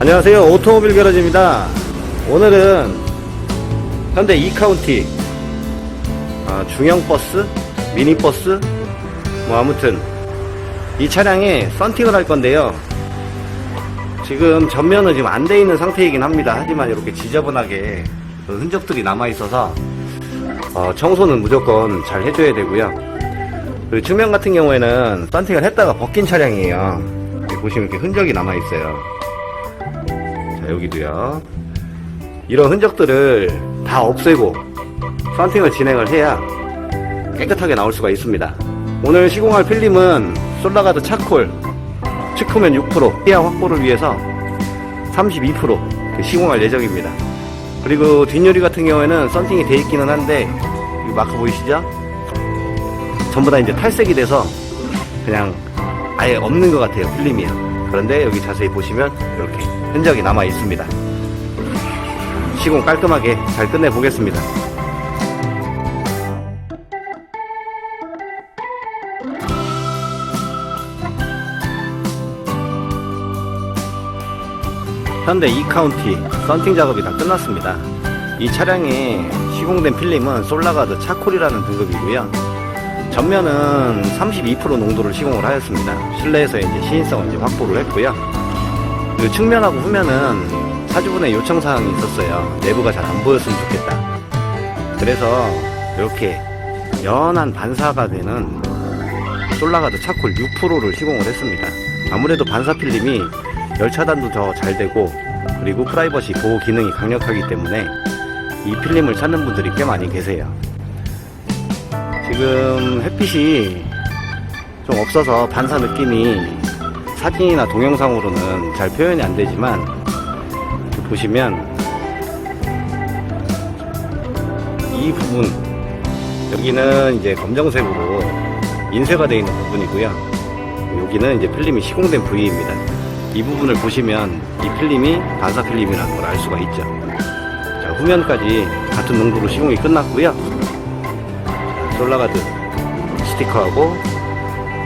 안녕하세요. 오토모빌 게러지입니다. 오늘은 현대 이카운티 아, 중형버스 미니버스 뭐 아무튼 이 차량에 썬팅을 할 건데요. 지금 전면은 지금 안 돼 있는 상태이긴 합니다. 하지만 이렇게 지저분하게 그 흔적들이 남아 있어서 어, 청소는 무조건 잘 해줘야 되고요. 그리고 측면 같은 경우에는 썬팅을 했다가 벗긴 차량이에요. 보시면 이렇게 흔적이 남아 있어요 자, 여기도요. 이런 흔적들을 다 없애고 썬팅을 진행을 해야 깨끗하게 나올 수가 있습니다. 오늘 시공할 필름은 솔라가드 차콜 측후면 6% 피아 확보를 위해서 32% 시공할 예정입니다. 그리고 뒷유리 같은 경우에는 썬팅이 돼 있기는 한데 이 마크 보이시죠? 전부 다 이제 탈색이 돼서 그냥 아예 없는 것 같아요 필름이요. 그런데 여기 자세히 보시면 이렇게 흔적이 남아 있습니다. 시공 깔끔하게 잘 끝내 보겠습니다. 현대 이카운티 썬팅 작업이 다 끝났습니다. 이 차량에 시공된 필름은 솔라가드 차콜이라는 등급이고요. 전면은 32% 농도를 시공을 하였습니다. 실내에서 이제 시인성을 이제 확보를 했고요. 그 측면하고 후면은 사주분의 요청 사항이 있었어요. 내부가 잘 안 보였으면 좋겠다. 그래서 이렇게 연한 반사가 되는 솔라가드 차콜 6%를 시공을 했습니다. 아무래도 반사 필름이 열 차단도 더 잘 되고 그리고 프라이버시 보호 기능이 강력하기 때문에 이 필름을 찾는 분들이 꽤 많이 계세요. 지금 햇빛이 좀 없어서 반사 느낌이 사진이나 동영상으로는 잘 표현이 안 되지만 보시면 이 부분 여기는 이제 검정색으로 인쇄가 되어 있는 부분이고요. 여기는 이제 필름이 시공된 부위입니다. 이 부분을 보시면 이 필름이 반사 필름이라는 걸 알 수가 있죠. 자, 후면까지 같은 농도로 시공이 끝났고요 솔라가드 스티커하고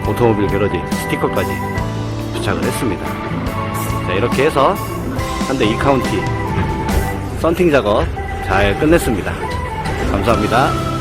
오토모빌 게러지 스티커까지 부착을 했습니다. 자, 이렇게 해서 현대 이카운티 썬팅 작업 잘 끝냈습니다. 감사합니다.